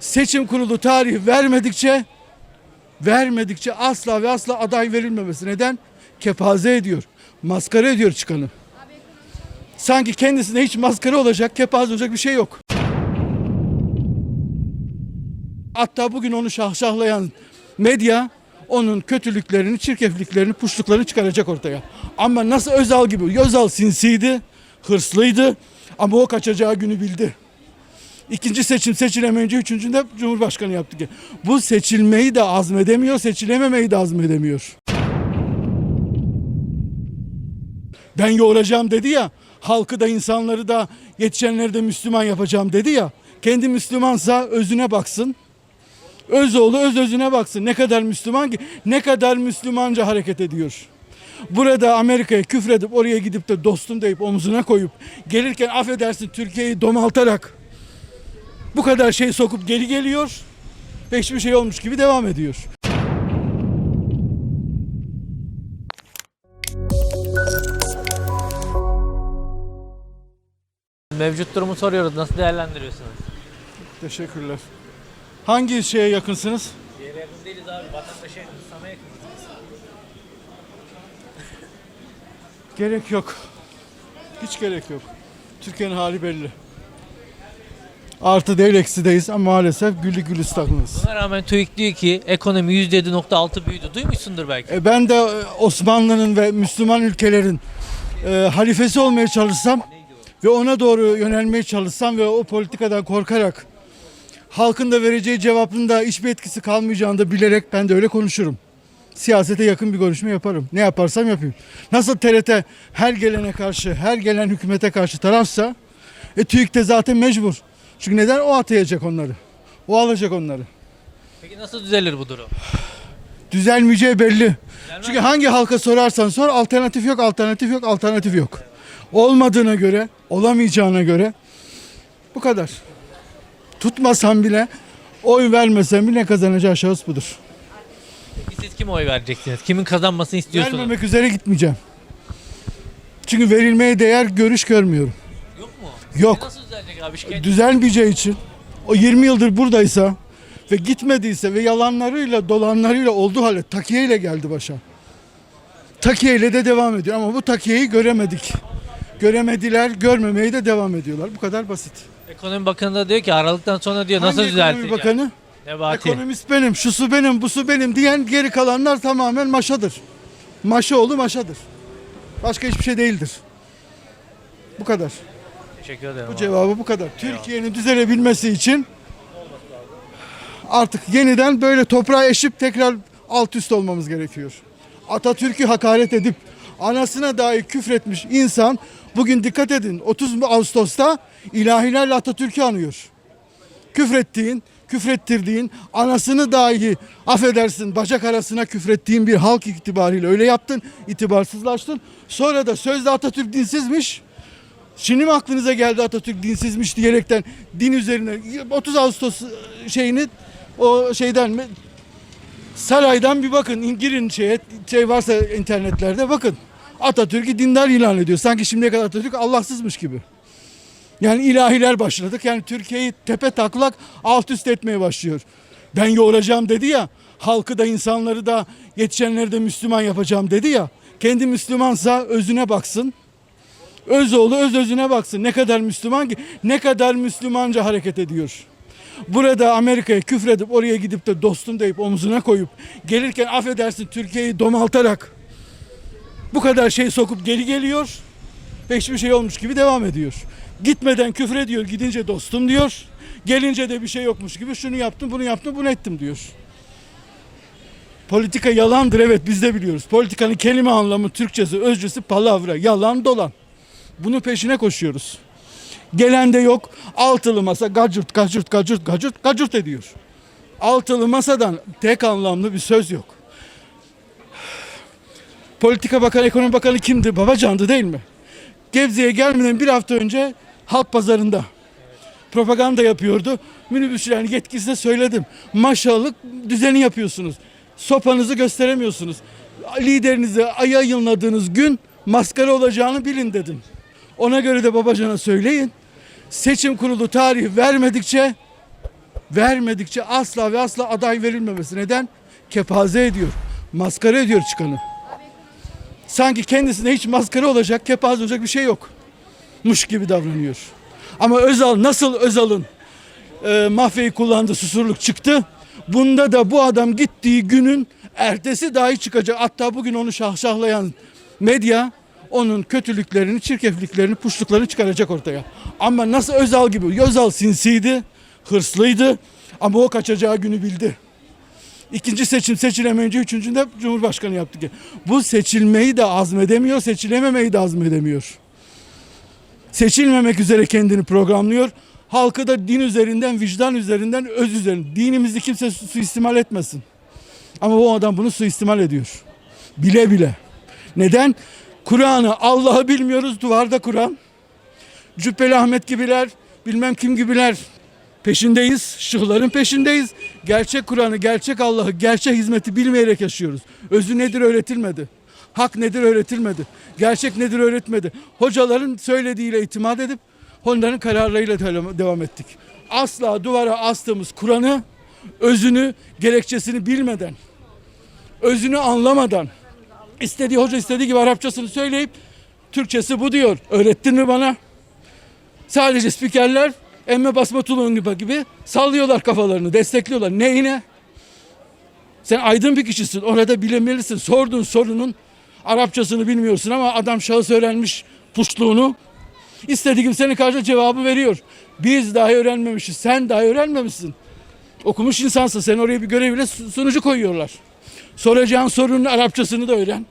seçim kurulu tarih vermedikçe vermedikçe asla ve asla aday verilmemesi. Neden? Kepaze ediyor. Maskara ediyor çıkanı. Sanki kendisine hiç maskara olacak, kepaze olacak bir şey yok. Hatta bugün onu şahşahlayan medya onun kötülüklerini, çirkefliklerini, puşluklarını çıkaracak ortaya. Ama nasıl Özal gibi. Özal sinsiydi, hırslıydı ama o kaçacağı günü bildi. İkinci seçim seçilemeyince üçüncünde Cumhurbaşkanı yaptı ki. Bu seçilmeyi de azmedemiyor, seçilememeyi de azmedemiyor. Ben yoğuracağım dedi ya, halkı da insanları da yetişenleri de Müslüman yapacağım dedi ya. Kendi Müslümansa özüne baksın. Özoğlu öz özüne baksın. Ne kadar Müslüman ki, ne kadar Müslümanca hareket ediyor. Burada Amerika'ya küfredip oraya gidip de dostum deyip omzuna koyup gelirken affedersin Türkiye'yi domaltarak bu kadar şey sokup geri geliyor ve hiçbir şey olmuş gibi devam ediyor. Mevcut durumu soruyoruz. Nasıl değerlendiriyorsunuz? Teşekkürler. Hangi şeye yakınsınız? Yere yakın değiliz abi. Vatandaşa. Sana yakın. Gerek yok. Hiç gerek yok. Türkiye'nin hali belli. Artı değil eksideyiz ama maalesef güllü gülistanlıyız. Buna rağmen TÜİK diyor ki ekonomi %7.6 büyüdü. Duymuşsundur belki. E ben de e, Osmanlı'nın ve Müslüman ülkelerin e, halifesi olmaya çalışsam ve ona doğru yönelmeye çalışsam ve o politikadan korkarak halkın da vereceği cevabın da hiçbir etkisi kalmayacağını da bilerek ben de öyle konuşurum. Siyasete yakın bir konuşma yaparım. Ne yaparsam yapayım. Nasıl TRT her gelene karşı, her gelen hükümete karşı tarafsa e, TÜİK de zaten mecbur. Çünkü neden? O atayacak onları. O alacak onları. Peki nasıl düzelir bu durum? Düzelmeyeceği belli. Düzelmez Çünkü hangi halka sorarsan sor alternatif yok, alternatif yok, alternatif yok. Olmadığına göre, olamayacağına göre bu kadar. Tutmasam bile, oy vermesem bile kazanacağı şahıs budur. Peki siz kime oy vereceksiniz? Kimin kazanmasını istiyorsunuz? Vermemek üzere gitmeyeceğim. Çünkü verilmeye değer görüş görmüyorum. Yok nasıl düzelecek abi? Şikayet Düzelmeyeceği için o 20 yıldır buradaysa ve gitmediyse ve yalanlarıyla dolanlarıyla olduğu halde takiyeyle geldi başa. Takiyeyle de devam ediyor ama bu takiyeyi göremedik. Göremediler, görmemeye de devam ediyorlar. Bu kadar basit. Ekonomi Bakanı da diyor ki Aralık'tan sonra diyor nasıl Hangi ekonomi düzelteceğiz? bakanı? Nebati. Ekonomist benim, şusu benim, busu benim diyen geri kalanlar tamamen maşadır. Maşaoğlu maşadır. Başka hiçbir şey değildir. Bu kadar. Teşekkür ederim. Bu abi. cevabı bu kadar. Türkiye'nin düzelebilmesi için artık yeniden böyle toprağa eşip tekrar alt üst olmamız gerekiyor. Atatürk'ü hakaret edip anasına dahi küfretmiş insan bugün dikkat edin 30 Ağustos'ta ilahilerle Atatürk'ü anıyor. Küfrettiğin, küfrettirdiğin, anasını dahi affedersin bacak arasına küfrettiğin bir halk itibariyle öyle yaptın, itibarsızlaştın. Sonra da sözde Atatürk dinsizmiş. Şimdi mi aklınıza geldi Atatürk dinsizmiş diyerekten din üzerine 30 Ağustos şeyini o şeyden mi saraydan bir bakın girin şeye şey varsa internetlerde bakın. Atatürk'ü dindar ilan ediyor. Sanki şimdiye kadar Atatürk Allahsızmış gibi. Yani ilahiler başladık. Yani Türkiye'yi tepe taklak alt üst etmeye başlıyor. Ben yoğuracağım dedi ya. Halkı da insanları da yetişenleri de Müslüman yapacağım dedi ya. Kendi Müslümansa özüne baksın. Özoğlu öz özüne baksın. Ne kadar Müslüman ki, ne kadar Müslümanca hareket ediyor. Burada Amerika'ya küfredip oraya gidip de dostum deyip omzuna koyup gelirken affedersin Türkiye'yi domaltarak bu kadar şey sokup geri geliyor ve hiçbir şey olmuş gibi devam ediyor. Gitmeden küfür ediyor, gidince dostum diyor. Gelince de bir şey yokmuş gibi şunu yaptım, bunu yaptım, bunu ettim diyor. Politika yalandır evet biz de biliyoruz. Politikanın kelime anlamı Türkçesi, özcüsü palavra, yalan dolan. Bunun peşine koşuyoruz. Gelen de yok. Altılı masa gacırt gacırt gacırt gacırt gacırt ediyor. Altılı masadan tek anlamlı bir söz yok. Politika Bakanı, Ekonomi Bakanı kimdi? Babacan'dı değil mi? Gebze'ye gelmeden bir hafta önce halk pazarında propaganda yapıyordu. Minibüsçülerin yetkisine söyledim. Maşallık düzeni yapıyorsunuz. Sopanızı gösteremiyorsunuz. Liderinizi aya yılladığınız gün maskara olacağını bilin dedim. Ona göre de Babacan'a söyleyin. Seçim kurulu tarih vermedikçe vermedikçe asla ve asla aday verilmemesi. Neden? Kepaze ediyor. Maskara ediyor çıkanı. Sanki kendisine hiç maskara olacak, kepaze olacak bir şey yok. Muş gibi davranıyor. Ama Özal nasıl Özal'ın e, mafyayı kullandı, susurluk çıktı. Bunda da bu adam gittiği günün ertesi dahi çıkacak. Hatta bugün onu şahşahlayan medya onun kötülüklerini, çirkefliklerini, puşluklarını çıkaracak ortaya. Ama nasıl Özal gibi. Özal sinsiydi, hırslıydı ama o kaçacağı günü bildi. İkinci seçim seçilemeyince üçüncünde Cumhurbaşkanı yaptı. ki. Bu seçilmeyi de azmedemiyor, seçilememeyi de azmedemiyor. Seçilmemek üzere kendini programlıyor. Halkı da din üzerinden, vicdan üzerinden, öz üzerinden. Dinimizi kimse su- suistimal etmesin. Ama bu adam bunu suistimal ediyor. Bile bile. Neden? Kur'an'ı, Allah'ı bilmiyoruz, duvarda Kur'an. Cübbeli Ahmet gibiler, bilmem kim gibiler peşindeyiz. Şıhların peşindeyiz. Gerçek Kur'an'ı, gerçek Allah'ı, gerçek hizmeti bilmeyerek yaşıyoruz. Özü nedir öğretilmedi. Hak nedir öğretilmedi. Gerçek nedir öğretmedi. Hocaların söylediğiyle itimat edip onların kararlarıyla devam ettik. Asla duvara astığımız Kur'an'ı özünü, gerekçesini bilmeden, özünü anlamadan, istediği hoca istediği gibi Arapçasını söyleyip Türkçesi bu diyor. Öğrettin mi bana? Sadece spikerler emme basma tulum gibi, gibi sallıyorlar kafalarını, destekliyorlar. Neyine? Sen aydın bir kişisin. Orada bilemelisin. Sorduğun sorunun Arapçasını bilmiyorsun ama adam şahıs öğrenmiş puşluğunu. İstediği gibi senin karşına cevabı veriyor. Biz dahi öğrenmemişiz. Sen dahi öğrenmemişsin. Okumuş insansın. Sen oraya bir göreviyle su- sunucu koyuyorlar. Soracağın sorunun Arapçasını da öğren.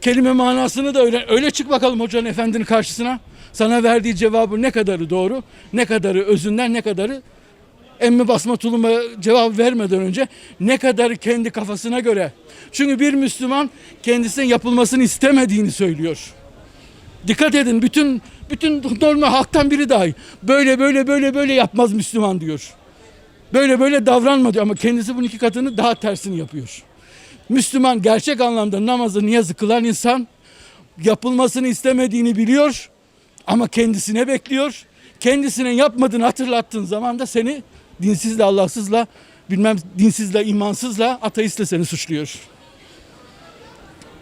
Kelime manasını da öğren. Öyle çık bakalım hocanın efendinin karşısına. Sana verdiği cevabı ne kadarı doğru, ne kadarı özünden, ne kadarı emmi basma tuluma cevap vermeden önce ne kadarı kendi kafasına göre. Çünkü bir Müslüman kendisinin yapılmasını istemediğini söylüyor. Dikkat edin bütün bütün normal halktan biri dahi böyle böyle böyle böyle yapmaz Müslüman diyor. Böyle böyle davranma diyor ama kendisi bunun iki katını daha tersini yapıyor. Müslüman gerçek anlamda namazı niyazı kılan insan yapılmasını istemediğini biliyor ama kendisine bekliyor. Kendisine yapmadığını hatırlattığın zaman da seni dinsizle Allahsızla bilmem dinsizle imansızla ateistle seni suçluyor.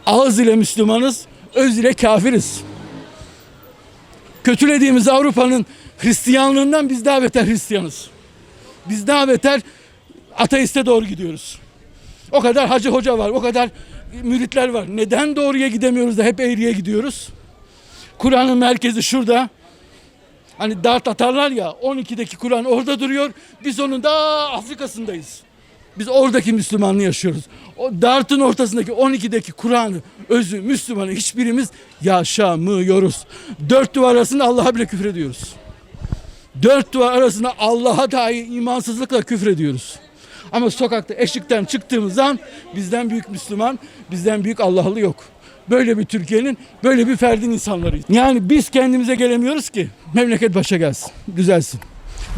Ağız ile Müslümanız, öz ile kafiriz. Kötülediğimiz Avrupa'nın Hristiyanlığından biz daha beter Hristiyanız. Biz daha beter ateiste doğru gidiyoruz. O kadar hacı hoca var, o kadar müritler var. Neden doğruya gidemiyoruz da hep eğriye gidiyoruz? Kur'an'ın merkezi şurada. Hani dart atarlar ya 12'deki Kur'an orada duruyor. Biz onun da Afrika'sındayız. Biz oradaki Müslümanlığı yaşıyoruz. O dartın ortasındaki 12'deki Kur'an'ı, özü, Müslümanı hiçbirimiz yaşamıyoruz. Dört duvar arasında Allah'a bile küfür ediyoruz. Dört duvar arasında Allah'a dahi imansızlıkla küfür ediyoruz. Ama sokakta eşikten çıktığımız zaman bizden büyük Müslüman, bizden büyük Allah'lı yok. Böyle bir Türkiye'nin böyle bir ferdin insanlarıyız. Yani biz kendimize gelemiyoruz ki memleket başa gelsin, düzelsin.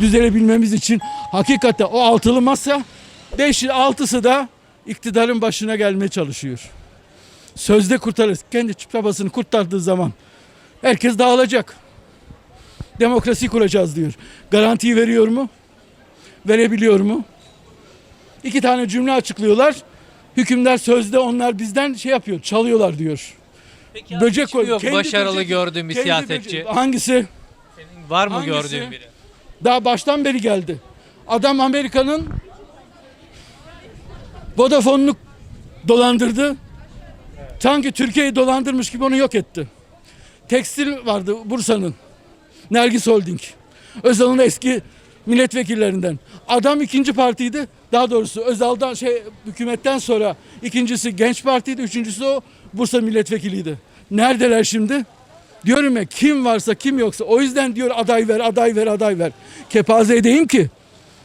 Düzelebilmemiz için hakikaten o altılı masa 5 altısı da iktidarın başına gelmeye çalışıyor. Sözde kurtarırız. Kendi çabasını kurtardığı zaman herkes dağılacak. Demokrasi kuracağız diyor. Garantiyi veriyor mu? Verebiliyor mu? İki tane cümle açıklıyorlar. Hükümdar sözde onlar bizden şey yapıyor, çalıyorlar diyor. Peki Böcek koy. yok başarılı böcek- gördüğün bir siyasetçi? böcek- Hangisi? Senin var mı Hangisi? gördüğün biri? Daha baştan beri geldi. Adam Amerika'nın Vodafone'unu dolandırdı. Sanki Türkiye'yi dolandırmış gibi onu yok etti. Tekstil vardı Bursa'nın. Nergis Holding. Özal'ın eski milletvekillerinden. Adam ikinci partiydi. Daha doğrusu Özal'dan şey hükümetten sonra ikincisi Genç Parti'ydi. Üçüncüsü o Bursa milletvekiliydi. Neredeler şimdi? Diyorum ya kim varsa kim yoksa o yüzden diyor aday ver aday ver aday ver. Kepaze edeyim ki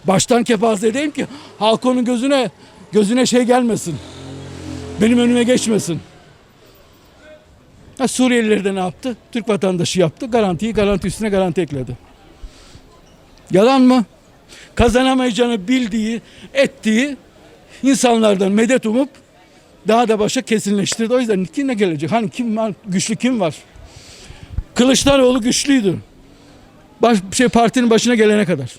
baştan kepaze edeyim ki halk onun gözüne gözüne şey gelmesin. Benim önüme geçmesin. Ha, Suriyeliler de ne yaptı? Türk vatandaşı yaptı. Garantiyi garanti üstüne garanti ekledi. Yalan mı? Kazanamayacağını bildiği, ettiği insanlardan medet umup daha da başa kesinleştirdi. O yüzden kim ne gelecek? Hani kim var? Güçlü kim var? Kılıçdaroğlu güçlüydü. Baş, şey partinin başına gelene kadar.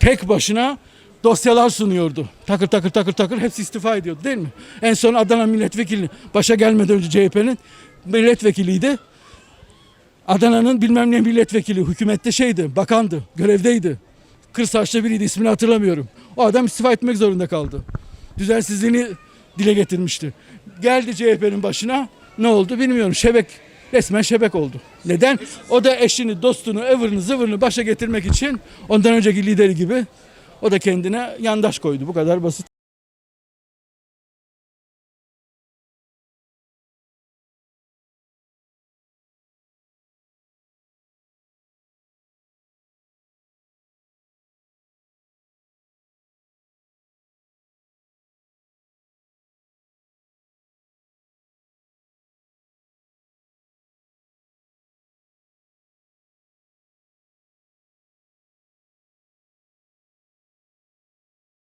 Tek başına dosyalar sunuyordu. Takır takır takır takır hepsi istifa ediyordu değil mi? En son Adana milletvekili başa gelmeden önce CHP'nin milletvekiliydi. Adana'nın bilmem ne milletvekili hükümette şeydi, bakandı, görevdeydi. Kır saçlı biriydi ismini hatırlamıyorum. O adam istifa etmek zorunda kaldı. Düzensizliğini dile getirmişti. Geldi CHP'nin başına ne oldu bilmiyorum. Şebek resmen şebek oldu. Neden? O da eşini, dostunu, ıvırını, zıvırını başa getirmek için ondan önceki lideri gibi o da kendine yandaş koydu. Bu kadar basit.